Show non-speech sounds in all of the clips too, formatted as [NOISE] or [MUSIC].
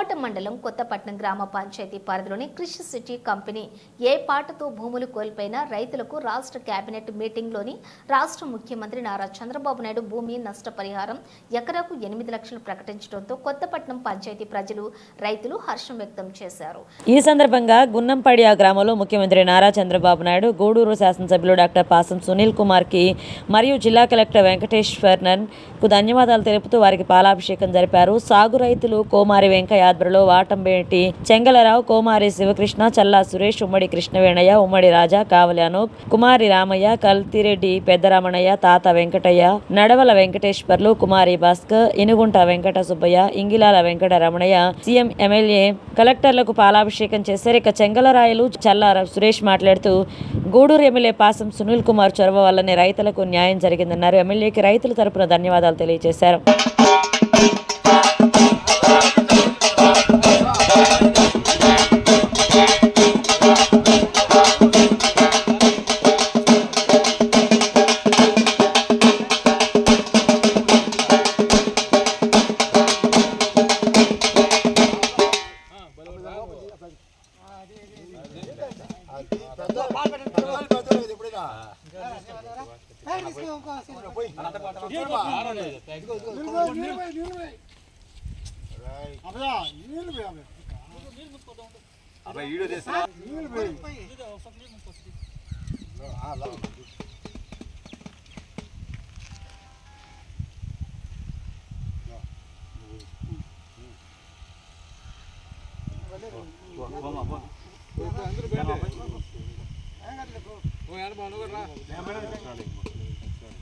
కోట మండలం కొత్తపట్నం గ్రామ పంచాయతీ పరిధిలోని కృషి సిటీ కంపెనీ ఏ పాటతో భూములు కోల్పోయిన రైతులకు రాష్ట్ర కేబినెట్ మీటింగ్లోని రాష్ట్ర ముఖ్యమంత్రి నారా చంద్రబాబు నాయుడు భూమి నష్టపరిహారం ఎకరాకు ఎనిమిది లక్షలు ప్రకటించడంతో కొత్తపట్నం పంచాయతీ ప్రజలు రైతులు హర్షం వ్యక్తం చేశారు. ఈ సందర్భంగా గున్నంపడియా గ్రామంలో ముఖ్యమంత్రి నారా చంద్రబాబు నాయుడు గూడూరు శాసనసభ్యులు డాక్టర్ పాసం సునీల్ కుమార్కి మరియు జిల్లా కలెక్టర్ వెంకటేశ్వర్నన్కు ధన్యవాదాలు తెలుపుతూ వారికి పాలాభిషేకం జరిపారు. సాగు రైతులు కోమారి వెంకయ్య ఆధ్వర్యంలో వాటంబేటి చెంగలరావు కోమారి శివకృష్ణ చల్లా సురేష్ ఉమ్మడి కృష్ణవేణయ్య ఉమ్మడి రాజా కావలి అనూప్ కుమారి రామయ్య కల్తిరెడ్డి పెద్దరామణయ్య తాత వెంకటయ్య నడవల వెంకటేశ్వర్లు కుమారి భాస్కర్ ఇనుగుంట వెంకట సుబ్బయ్య ఇంగిలాల వెంకట రమణయ్య సీఎం ఎమ్మెల్యే కలెక్టర్లకు పాలాభిషేకం చేశారు. ఇక చెంగలరాయలు చల్లార సురేష్ మాట్లాడుతూ గూడూరు ఎమ్మెల్యే పాసం సునీల్ కుమార్ చొరవ వల్లనే రైతులకు న్యాయం జరిగిందన్నారు. ఎమ్మెల్యేకి రైతుల తరపున ధన్యవాదాలు తెలియజేశారు.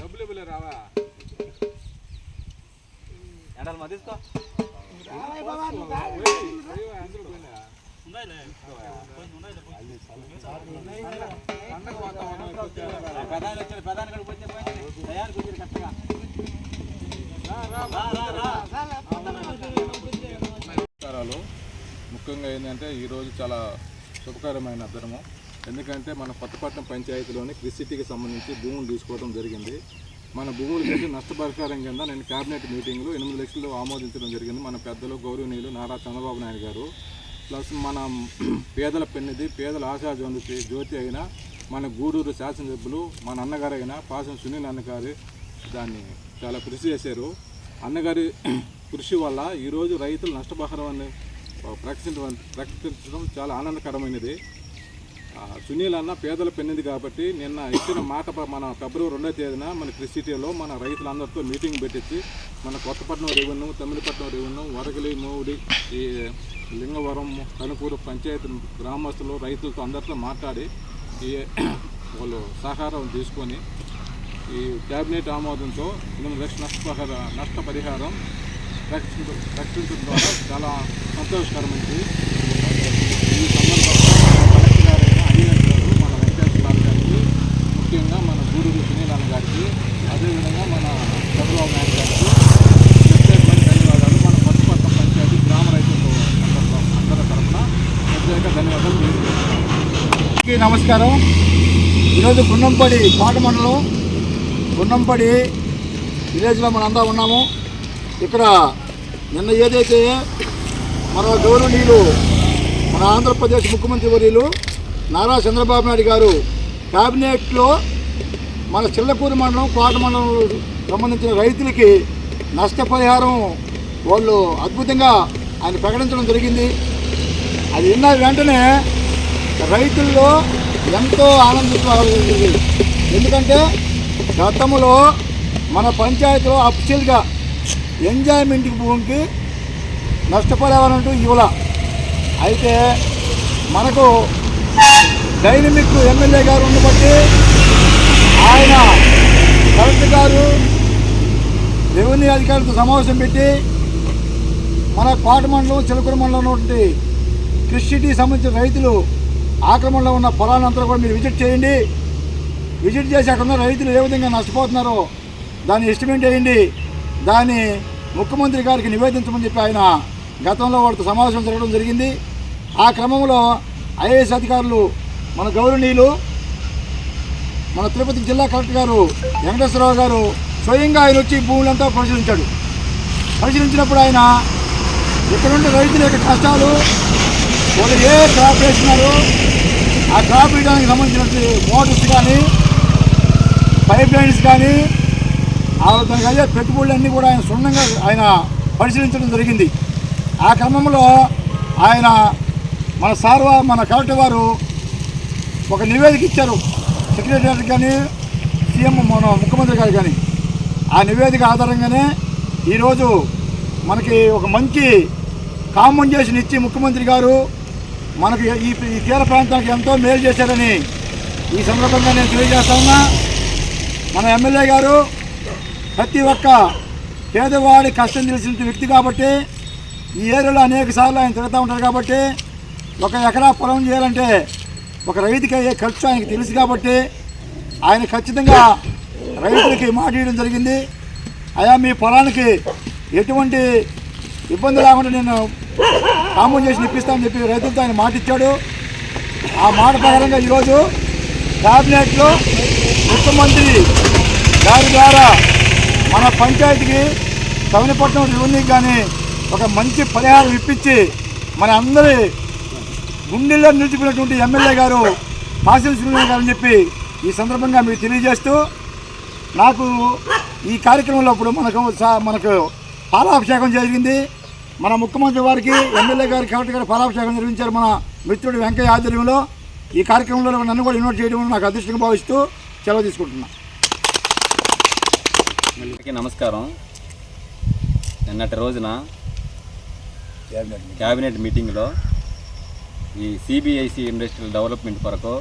డబ్బులు ఇవ్వలే రావా. ఎండలు మా తీసుకో. తయారు కరెక్ట్గా నమస్కారాలు. ముఖ్యంగా ఏంటంటే ఈరోజు చాలా శుభకరమైన ధర్మం. ఎందుకంటే మన కొత్తపట్నం పంచాయతీలోని క్రిసిటీకి సంబంధించి భూములు తీసుకోవడం జరిగింది. మన భూములు చేసి నష్టపరిహారం కింద నేను క్యాబినెట్ మీటింగ్లో ఎనిమిది లక్షలు ఆమోదించడం జరిగింది. మన పెద్దలు గౌరవనీయులు నారా చంద్రబాబు నాయుడు గారు. ప్లస్ మన పేదల పెన్నిది పేదల ఆశా జ్యోతి జ్యోతి మన గూడూరు శాసనసభ్యులు మన అన్నగారు అయినా పాసం సునీల్ అన్నగారు దాన్ని చాలా కృషి చేశారు. అన్నగారి కృషి వల్ల ఈరోజు రైతులు నష్టపరిహారాన్ని ప్రకటించడం ప్రకటించడం చాలా ఆనందకరమైనది. సునీల్ అన్న పేదల పెన్నింది కాబట్టి నిన్న ఇచ్చిన మాట మన ఫిబ్రవరి రెండో తేదీన మన క్రిసిటీలో మన రైతులందరితో మీటింగ్ పెట్టించి మన కొత్తపట్నం రెవెన్యూ తమిళపట్నం రెవెన్యూ వరగలి మోవుడి ఈ లింగవరం కనుపూరు పంచాయతీ గ్రామస్తులు రైతులతో అందరితో మాట్లాడి ఈ [COUGHS] వాళ్ళు సహకారం తీసుకొని ఈ క్యాబినెట్ ఆమోదంతో ఎనిమిది లక్షల నష్టపరిహార నష్టపరిహారం ప్రకటించడం ద్వారా చాలా సంతోషకరమైంది ఈ సందర్భంగా మన కలెక్టర్ గారైన అనిల్ గారు మన వెంకటేశ్వర గారికి ముఖ్యంగా మన గూడూరు సునీల్ అన్న గారికి అదేవిధంగా మన చంద్రబాబు నాయుడు గారికి ప్రత్యేకమైన ధన్యవాదాలు మన కొత్తపట్నం పంచాయతీ గ్రామ రైతులు అందరి అందరి తరఫున ప్రత్యేక ధన్యవాదాలు నమస్కారం. ఈరోజు గున్నంపడి కోట మండలం గున్నంపడి విలేజ్లో మనందరం ఉన్నాము. ఇక్కడ నిన్న ఏదైతే మన గౌరవనీయులు మన ఆంధ్రప్రదేశ్ ముఖ్యమంత్రి వర్యులు నారా చంద్రబాబు నాయుడు గారు క్యాబినెట్లో మన చిల్లకూరు మండలం కోట మండలం సంబంధించిన రైతులకి నష్టపరిహారం వాళ్ళు అద్భుతంగా ఆయన ప్రకటించడం జరిగింది. అది విన్న వెంటనే రైతుల్లో ఎంతో ఆనందించాలి ఎందుకంటే గతంలో మన పంచాయతీలో అఫిషియల్గా ఎంజాయ్మెంట్కి భూమికి నష్టపరిహారం అంటూ ఇవ్వాల. అయితే మనకు డైనమిక్ ఎమ్మెల్యే గారు ఉండబట్టి ఆయన కలెక్టర్ గారు రెవెన్యూ అధికారులతో సమావేశం పెట్టి మన కోట మండలం చిలకూరు మండలం ఉన్నటువంటి కృషికి సంబంధించిన రైతులు ఆక్రమణలో ఉన్న పొలాలంతా కూడా మీరు విజిట్ చేయండి. విజిట్ చేసి అక్కడ ఉన్న రైతులు ఏ విధంగా నష్టపోతున్నారో దాన్ని ఎస్టిమేట్ చేయండి. దాన్ని ముఖ్యమంత్రి గారికి నివేదించమని చెప్పి ఆయన గతంలో వాడితో సమావేశం జరగడం జరిగింది. ఆ క్రమంలో ఐఏఎస్ అధికారులు మన గౌరవనీయులు మన తిరుపతి జిల్లా కలెక్టర్ గారు వెంకటేశ్వరరావు గారు స్వయంగా ఆయన వచ్చి భూములంతా పరిశీలించాడు. పరిశీలించినప్పుడు ఆయన ఇక్కడ ఉండే రైతుల యొక్క కష్టాలు వాళ్ళు ఏ క్రాప్ వేసినారో ఆ క్రాప్ వేయడానికి సంబంధించిన మోటార్స్ కానీ పైప్ లైన్స్ కానీ ఆ దానికి అయ్యే పెట్టుబడులన్నీ కూడా ఆయన క్షుణ్ణంగా ఆయన పరిశీలించడం జరిగింది. ఆ క్రమంలో ఆయన మన సార్ మన కలెక్టర్ వారు ఒక నివేదిక ఇచ్చారు. సెక్రటరీ కానీ సీఎం మన ముఖ్యమంత్రి గారు కానీ ఆ నివేదిక ఆధారంగానే ఈరోజు మనకి ఒక మంచి కాంపన్సేషన్ ఇచ్చి ముఖ్యమంత్రి గారు మనకి ఈ తీర ప్రాంతానికి ఎంతో మేలు చేశారని ఈ సందర్భంగా నేను తెలియజేస్తా ఉన్నా. మన ఎమ్మెల్యే గారు ప్రతి ఒక్క పేదవాడి కష్టం తెలిసిన వ్యక్తి కాబట్టి ఈ ఏరియాలో అనేక సార్లు ఆయన తిరుగుతూ ఉంటారు కాబట్టి ఒక ఎకరా పొలం చేయాలంటే ఒక రైతుకి అయ్యే ఖర్చు ఆయనకు తెలుసు కాబట్టి ఆయన ఖచ్చితంగా రైతులకి మాట ఇవ్వడం జరిగింది. అయా మీ పొలానికి ఎటువంటి ఇబ్బంది లేకుండా నేను కాంపౌండ్ చేసి ఇప్పిస్తామని చెప్పి రైతులతో ఆయన మాట ఇచ్చాడు. ఆ మాట ప్రకారంగా ఈరోజు క్యాబినెట్లో ముఖ్యమంత్రి గారి ద్వారా మన పంచాయతీకి తవనిపట్నం రెవెన్యూకి కానీ ఒక మంచి పరిహారం ఇప్పించి మన అందరి గుండెల్లో నిలిచిపోయినటువంటి ఎమ్మెల్యే గారు పాసిల్ శ్రీనివాస్ గారు అని చెప్పి ఈ సందర్భంగా మీకు తెలియజేస్తూ నాకు ఈ కార్యక్రమంలో ఇప్పుడు మనకు మనకు పాలాభిషేకం జరిగింది. మన ముఖ్యమంత్రి వారికి ఎమ్మెల్యే గారి కలెక్టర్ గారు పాలాభిషేకం నిర్వహించారు మన మిత్రుడు వెంకయ్య ఆధ్వర్యంలో. ఈ కార్యక్రమంలో నన్ను కూడా ఇన్వైట్ చేయడం నాకు అదృష్టంగా భావిస్తూ సెలవు తీసుకుంటున్నాను అందరికీ నమస్కారం. నిన్నటి రోజున క్యాబినెట్ మీటింగ్లో ఈ సిబిఐసి ఇండస్ట్రియల్ డెవలప్మెంట్ కొరకు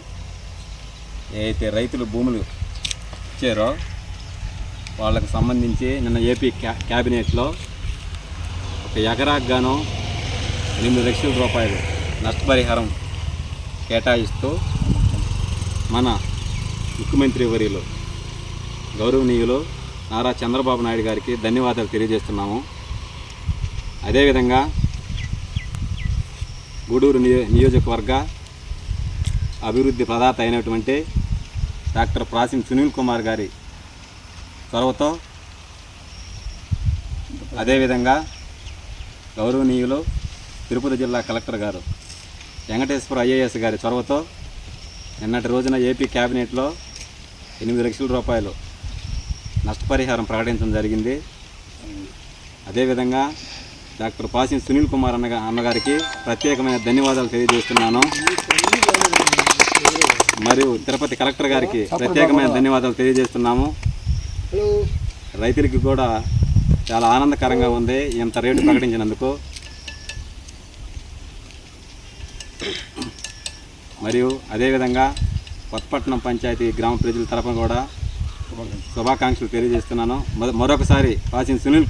ఏదైతే రైతులు భూములు ఇచ్చారో వాళ్ళకు సంబంధించి నిన్న ఏపీ క్యా క్యాబినెట్లో ఒక ఎకరాకు గాను ఎనిమిది లక్షల రూపాయలు నష్టపరిహారం కేటాయిస్తూ మన ముఖ్యమంత్రి వర్యులు గౌరవనీయులు నారా చంద్రబాబు నాయుడు గారికి ధన్యవాదాలు తెలియజేస్తున్నాము. అదేవిధంగా గూడూరు నియో నియోజకవర్గ అభివృద్ధి ప్రదాత అయినటువంటి డాక్టర్ ప్రాసిం సునీల్ కుమార్ గారి చొరవతో అదేవిధంగా గౌరవనీయులు తిరుపతి జిల్లా కలెక్టర్ గారు వెంకటేశ్వర ఐఏఎస్ గారి చొరవతో నిన్నటి రోజున ఏపీ క్యాబినెట్లో ఎనిమిది లక్షల రూపాయలు నష్టపరిహారం ప్రకటించడం జరిగింది. అదేవిధంగా డాక్టర్ పాసిం సునీల్ కుమార్ అన్నగా అన్నగారికి ప్రత్యేకమైన ధన్యవాదాలు తెలియజేస్తున్నాను. మరియు తిరుపతి కలెక్టర్ గారికి ప్రత్యేకమైన ధన్యవాదాలు తెలియజేస్తున్నాము. రైతులకి కూడా చాలా ఆనందకరంగా ఉంది. ఇంత రేటు ప్రకటించినందుకు. మరియు అదేవిధంగా కొత్తపట్నం పంచాయతీ గ్రామ ప్రజల తరపున కూడా శుభాకాంక్షలు తెలియజేస్తున్నాను. మరొకసారి వాసిన సునీల్